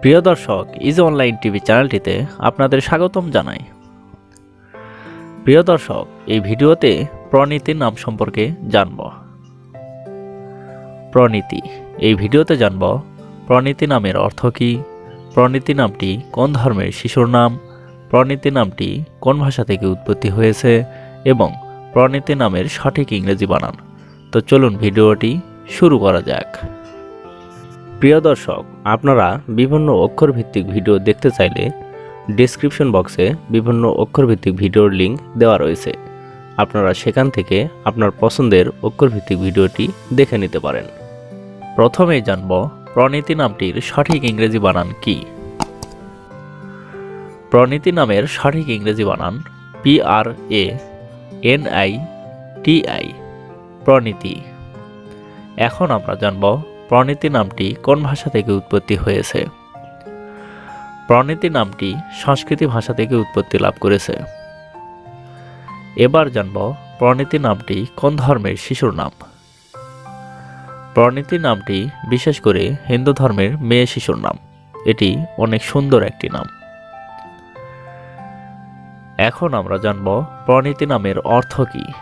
প্রিয় দর্শক, is online TV চ্যানেলটিতে আপনাদের স্বাগতম জানাই। প্রিয় দর্শক, এই ভিডিওতে প্রণীতির নাম সম্পর্কে জানব। প্রণীতি, এই ভিডিওতে জানব প্রণীতি নামের অর্থ কী, প্রণীতি নামটি কোন ধর্মের শিশুর নাম, প্রণীতি নামটি কোন ভাষা থেকে উৎপত্তি হয়েছে, এবং প্রণীতি নামের সঠিক ইংরেজি বানান। তো চলুন ভিডিওটি শুরু করা যাক। প্রিয় দর্শক, আপনারা বিভিন্ন অক্ষরভিত্তিক ভিডিও দেখতে চাইলে ডেসক্রিপশন বক্সে বিভিন্ন অক্ষরভিত্তিক ভিডিওর লিংক দেওয়া রয়েছে। আপনারা সেখান থেকে আপনার পছন্দের অক্ষরভিত্তিক ভিডিওটি দেখে নিতে পারেন। প্রথমেই জানব প্রণীতি নামটির সঠিক ইংরেজি বানান কি? প্রণীতি নামের সঠিক ইংরেজি বানান P R A N I T I Praniti. এখন আমরা জানব প্রণীতি নামটি কোন ভাষা থেকে উৎপত্তি হয়েছে? প্রণীতি নামটি সংস্কৃতি ভাষা থেকে উৎপত্তি লাভ করেছে। এবার জানব প্রণীতি নামটি কোন ধর্মের শিশুর নাম। প্রণীতি নামটি বিশেষ করে হিন্দু ধর্মের মেয়ে শিশুর নাম। এটি অনেক সুন্দর একটি নাম। এখন আমরা জানব প্রণীতি নামের অর্থ কী।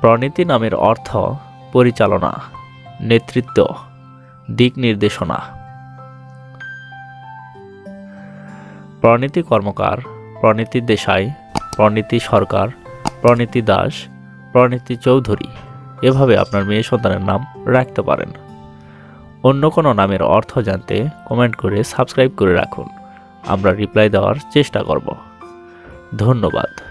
প্রণীতি নামের অর্থ পরিচালনা, নেতৃত্ব, দিক নির্দেশনা। প্রণীতি কর্মকার, প্রণীতি দেশাই, প্রণীতি সরকার, প্রণীতি দাস, প্রণীতি চৌধুরী, এভাবে আপনার মেয়ে সন্তানের নাম রাখতে পারেন। অন্য কোনো নামের অর্থ জানতে কমেন্ট করে সাবস্ক্রাইব করে রাখুন। আমরা রিপ্লাই দেওয়ার চেষ্টা করব। ধন্যবাদ।